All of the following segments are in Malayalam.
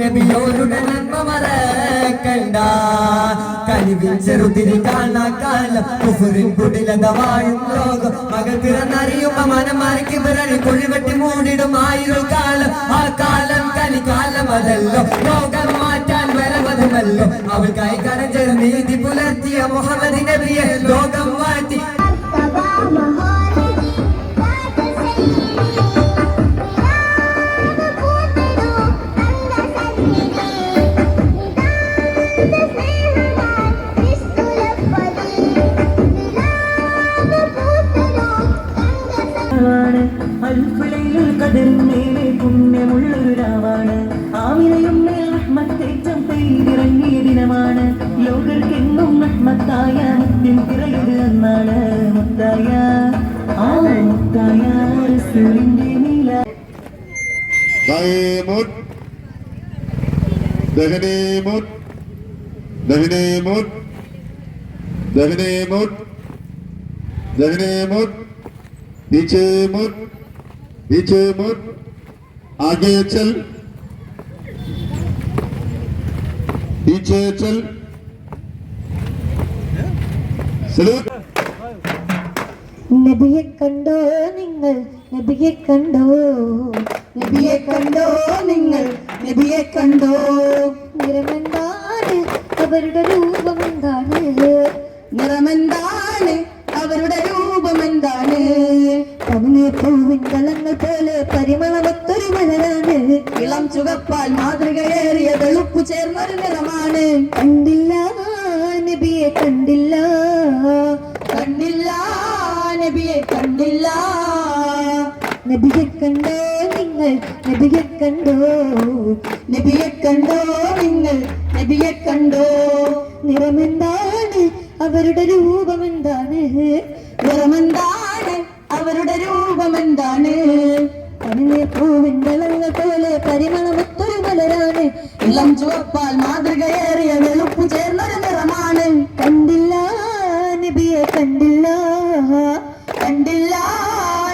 നബിയോരുടെ നന്മ മറക്കണ്ട കഴിവിൽ ചെറുതിരി കാണാക്കാലം കുഫുറിൻ കുടിലതവായും ലോകം. മകൾ പിറന്നറിയുമ്പോ മനം മറിക്ക് പിറണി കുഴിവെട്ടി മൂടിടും ആയിരം കാലം. ആ കാലം കലികാലം അതല്ലോ. ലോകം മാറ്റാൻ വരവതുമല്ലോ. അവൾക്കായി കരഞ്ഞൊരു നീതി പുലർത്തിയ മുഹമ്മദ് നബിയെ ലോകം മാറ്റി. മുത്തായ ആ മുത്തായ റസൂലിന്റെ നീല ദൈമുൻ ദഹനീമുൻ ദഹനീമുൻ ദഹനീമുൻ ദഹനീമുൻ पीछे मुड़ पीछे मुड़ आगे चल पीछे चल सलूट നബിയെ കണ്ടോ നിങ്ങൾ? നബിയെ കണ്ടോ? നബിയെ കണ്ടോ നിങ്ങൾ? നബിയെ കണ്ടോ? നിറമെന്താണ് അവരുടെ രൂപം എന്താണ്? നിറമെന്താണ് അവരുടെ രൂപം എന്താണ്? പതിനെ പൂവിൻ കലങ്ങൾ പോലെ പരിമളമൊത്തൊരു മലരാണ്. ഇളം ചുവപ്പാൽ മാതൃകയേറിയ വെളുപ്പ് ചേർന്നൊരു നിറമാണ്. കണ്ടില്ല നബിയെ കണ്ടില്ല. കണ്ടില്ല നബിയെ കണ്ടോ നിങ്ങൾ? നബിയെ കണ്ടോ? നബിയെ കണ്ടോ നിങ്ങൾ? നബിയെ കണ്ടോ? നിറമെന്താണ്? അവരുടെ രൂപം എന്താണ് നിറമെന്താണ്? അവരുടെ രൂപം എന്താണ് പണിനെ പൂവിൻ പോലെ പരിമളമൊത്തൊരു മലരാണ്. ഇളം ചുവപ്പാൽ മാതൃകയേറിയ വെളുപ്പ് ചേർന്നൊരു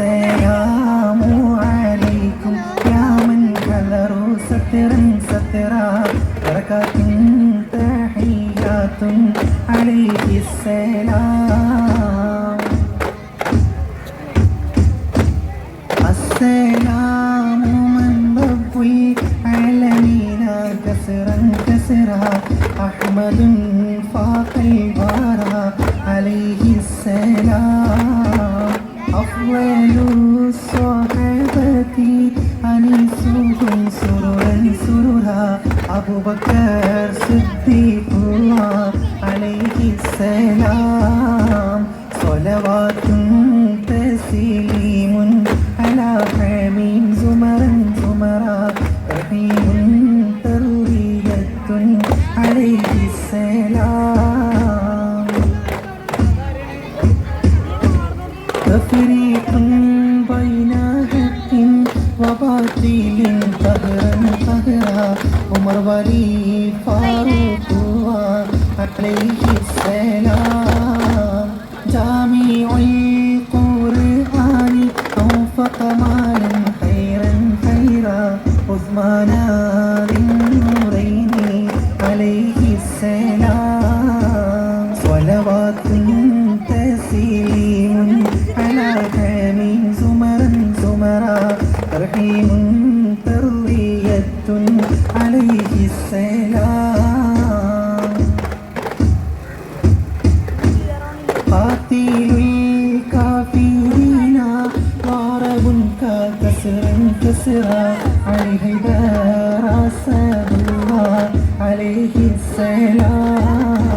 السلام عليكم يا من كلروا سترا سترا بركات تحيات عليك السلام. السلام من رب العالمين كسرا كسرا أحمد فاق البارى അബൂബക്കർ സിദ്ദീഖുള്ള അലൈഹിസ്സലാം സ്വലവാത്തും തസ്ലീം وباطل قهرا قهرا عمر ولي فاروق الله عليه السلام جامع القرآن أوفق مالا خيرا خيرا عثمان ذي منتصرا عليه دار سيد الله عليه السلام